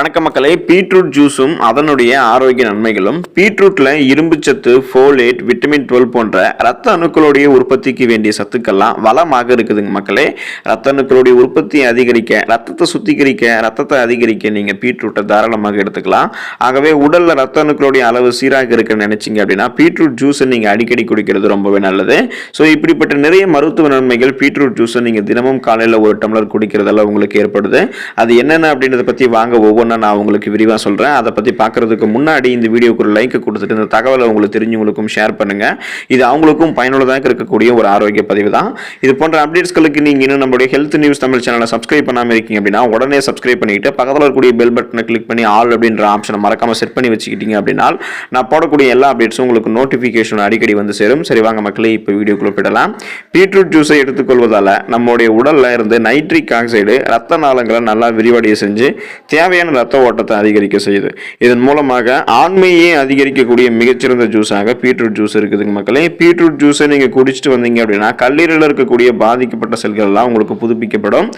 வணக்க மக்களை. பீட்ரூட் ஜூஸும் அதனுடைய ஆரோக்கிய நன்மைகளும். பீட்ரூட்ல இரும்பு சத்து ஃபோலேட் விட்டமின் டுவெல் போன்ற ரத்த அணுக்களுடைய உற்பத்திக்கு வேண்டிய சத்துக்கள்லாம் வளமாக இருக்குதுங்க மக்களே. ரத்த அணுக்களுடைய உற்பத்தியை அதிகரிக்க ரத்தத்தை சுத்திகரிக்க ரத்தத்தை அதிகரிக்க நீங்க பீட்ரூட்டை தாராளமாக எடுத்துக்கலாம். ஆகவே உடல்ல ரத்த அணுக்களுடைய அளவு சீராக இருக்குன்னு நினச்சிங்க அப்படின்னா பீட்ரூட் ஜூஸை நீங்க அடிக்கடி குடிக்கிறது ரொம்பவே நல்லது. ஸோ இப்படிப்பட்ட நிறைய மருத்துவ நன்மைகள் பீட்ரூட் ஜூஸை நீங்க தினமும் காலையில் ஒரு டம்ளர் குடிக்கிறதெல்லாம் உங்களுக்கு ஏற்படுது. அது என்னென்ன அப்படின்றத பத்தி வாங்க ஒவ்வொன்றா நான் உங்களுக்கு விரிவாக சொல்கிறேன் அதை பற்றி பார்க்குறதுக்கு முன்னாடி இந்த வீடியோக்கு ஒரு லைக் கொடுத்துட்டு இந்த தகவலை உங்களுக்கு தெரிஞ்சவங்களுக்கும் ஷேர் பண்ணுங்கள் இது அவங்களுக்கும் பயனுள்ளதாக இருக்கக்கூடிய ஒரு ஆரோக்கிய பதிவு தான். இது போன்ற அப்டேட்ஸ்களுக்கு நீங்கள் இன்னும் நம்மளுடைய ஹெல்த் நியூஸ் தமிழ் சேனலை சப்ஸ்கிரைப் பண்ணாமல் இருக்கீங்க அப்படின்னா உடனே சப்ஸ்கிரைப் பண்ணிட்டு பக்கத்தில் இருக்கக்கூடிய பெல் பட்டனை கிளிக் பண்ணி ஆல் அப்படின்ற ஆப்ஷனை மறக்காமல் செட் பண்ணி வச்சுக்கிட்டீங்க அப்படின்னா நான் போடக்கூடிய எல்லா அப்டேட்ஸும் உங்களுக்கு நோட்டிஃபிகேஷன் அடிக்கடி வந்து சேரும். சரி வாங்க மக்களே இப்போ வீடியோக்குள்ள போயிடலாம். பீட்ரூட் ஜூஸை எடுத்துக்கொள்வதால் நம்முடைய உடலில் இருந்து நைட்ரிக் ஆக்சைடு ரத்த நாளங்களை நல்லா விரிவடைய செஞ்சு தேவையான ரத்த ஓட்டத்தை அதிகரிக்க செய்யுது. இதன் மூலமாக ஆண்மையே அதிகரிக்கக்கூடிய மிகச்சிறந்த ஜூஸாக பீட்ரூட் ஜூஸ் இருக்குதுங்க மக்களே. பீட்ரூட் ஜூஸை நீங்கள் குடிச்சிட்டு வந்தீங்க அப்படின்னா கல்லீரலில் இருக்கக்கூடிய பாதிக்கப்பட்ட செல்கள் எல்லாம் உங்களுக்கு புதுப்பிக்கப்படும்.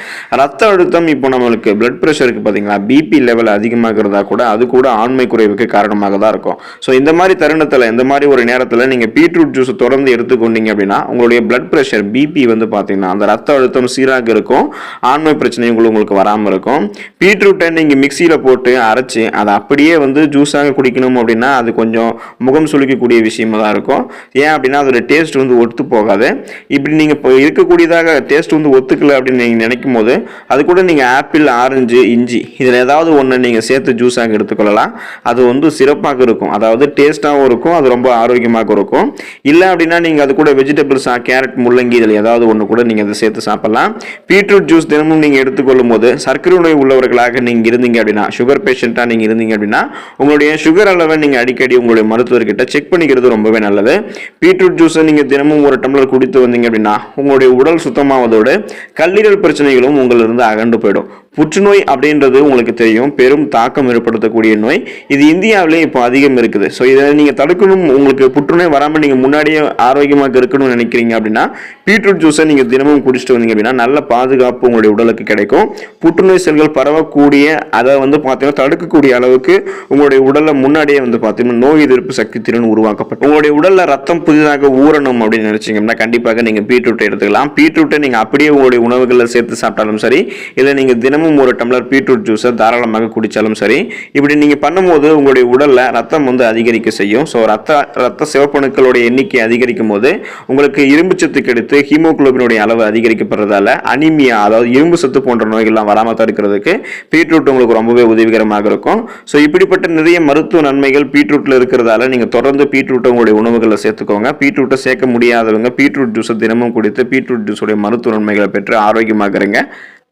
ரத்த அழுத்தம் இப்போ நம்மளுக்கு பிளட் ப்ரெஷருக்கு பார்த்தீங்களா பிபி லெவல் அதிகமாகிறதா கூட அது கூட ஆண்மை குறைவுக்கு காரணமாக தான் இருக்கும். ஸோ இந்த மாதிரி தருணத்தில் இந்த மாதிரி ஒரு நேரத்தில் நீங்கள் பீட்ரூட் ஜூஸ் தொடர்ந்து எடுத்துக்கொண்டீங்க அப்படின்னா உங்களுடைய பிளட் ப்ரெஷர் பிபி வந்து பார்த்தீங்கன்னா அந்த ரத்த அழுத்தம் சீராக இருக்கும். ஆண்மை பிரச்சனைகள் உங்களுக்கு வராமல் இருக்கும். பீட்ரூட்டை நீங்கள் மிக்சியில் போட்டு அரைச்சி அதை அப்படியே வந்து ஜூஸாக குடிக்கணும் அப்படின்னா அது கொஞ்சம் முகம் சுளிக்கக்கூடிய விஷயமா தான் இருக்கும். ஏன் அப்படின்னா அதோட டேஸ்ட் வந்து ஒத்து போகாது. இப்படி நீங்கள் இப்போ இருக்கக்கூடியதாக டேஸ்ட் வந்து ஒத்துக்கல அப்படின்னு நீங்கள் நினைக்கும் போது அது கூட நீங்கள் ஆப்பிள் ஆரஞ்சு இஞ்சி இதில் ஏதாவது ஒன்று நீங்கள் சேர்த்து ஜூஸாக எடுத்துக்கொள்ளலாம். அது வந்து சிறப்பாக இருக்கும். அதாவது டேஸ்ட்டாகவும் இருக்கும் அது ரொம்ப ஆரோக்கியமாக இருக்கும். இல்லை அப்படின்னா நீங்கள் அது கூட வெஜிடபிள்ஸாக கேரட் முள்ளங்கி இதில் ஏதாவது ஒன்று கூட நீங்கள் அதை சேர்த்து சாப்பிடலாம். பீட்ரூட் ஜூஸ் தினமும் நீங்கள் எடுத்துக்கொள்ளும் போது சர்க்கரை நோய் உள்ளவர்களாக நீங்கள் இருந்தீங்க அப்படின்னா சுகர் பேஷண்ட்டாக நீங்கள் இருந்தீங்க அப்படின்னா உங்களுடைய சுகர் அளவை நீங்கள் அடிக்கடி உங்களுடைய மருத்துவர்கிட்ட செக் பண்ணிக்கிறது ரொம்பவே நல்லது. பீட்ரூட் ஜூஸை நீங்கள் தினமும் ஒரு டம்ளர் குடித்து வந்தீங்க அப்படின்னா உங்களுடைய உடல் சுத்தமாவதோடு கல்லீரல் பிரச்சனைகளும் உங்களிருந்து அகண்டு போயிடும். புற்றுநோய் அப்படின்றது உங்களுக்கு தெரியும். பெரும் தாக்கம் ஏற்படுத்தக்கூடிய நோய். இது இந்தியாவிலே இப்போ அதிகம் இருக்குது. ஸோ இதை நீங்கள் தடுக்கணும். உங்களுக்கு புற்றுநோய் வராமல் நீங்கள் முன்னாடியே ஆரோக்கியமாக இருக்கணும்னு நினைக்கிறீங்க அப்படின்னா பீட்ரூட் ஜூஸை நீங்கள் தினமும் குடிச்சிட்டு வந்தீங்க அப்படின்னா நல்ல பாதுகாப்பு உங்களுடைய உடலுக்கு கிடைக்கும். புற்றுநோய் செல்கள் பரவக்கூடிய அதை வந்து பார்த்தீங்கன்னா தடுக்கக்கூடிய அளவுக்கு உங்களுடைய உடலில் முன்னாடியே வந்து பார்த்தீங்கன்னா நோய் எதிர்ப்பு சக்தி திறன் உருவாக்கப்படும். உங்களுடைய உடலில் ரத்தம் புதிதாக ஊறணும் அப்படின்னு நினைச்சீங்கன்னா கண்டிப்பாக நீங்கள் பீட்ரூட்டை எடுத்துக்கலாம். பீட்ரூட்டை நீங்கள் அப்படியே உங்களுடைய உணவுகளில் சேர்த்து சாப்பிட்டாலும் சரி இல்லை நீங்கள் தினமும் ஒரு டம்ளர் பீட்ரூட் ஜூஸை தாராளமாக குடித்தாலும் சரி. இப்படி நீங்கள் பண்ணும்போது உங்களுடைய உடலில் ரத்தம் வந்து அதிகரிக்க செய்யும். ஸோ ரத்த ரத்த சிவப்பணுக்களுடைய எண்ணிக்கை அதிகரிக்கும் போது உங்களுக்கு இரும்பு சத்து கிடைத்து ஹீமோகுளோபினுடைய அளவு அதிகரிக்கப்படுறதால அனிமியா அதாவது இரும்பு சத்து போன்ற நோய்கள்லாம் வராமல் தடுக்கிறதுக்கு பீட்ரூட் உங்களுக்கு ரொம்பவே உதவிகரமாக இருக்கும். ஸோ இப்படிப்பட்ட நிறைய மருத்துவ நன்மைகள் பீட்ரூட்டில் இருக்கிறதால நீங்கள் தொடர்ந்து பீட்ரூட்டை உங்களுடைய உணவுகளில் சேர்த்துக்கோங்க. பீட்ரூட்டை சேர்க்க முடியாதவங்க பீட்ரூட் ஜூஸை தினமும் குடித்து பீட்ரூட் ஜூஸுடைய மருத்துவ நன்மைகளை பெற்று ஆரோக்கியமாக இருங்க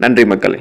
நன்றி மக்களே.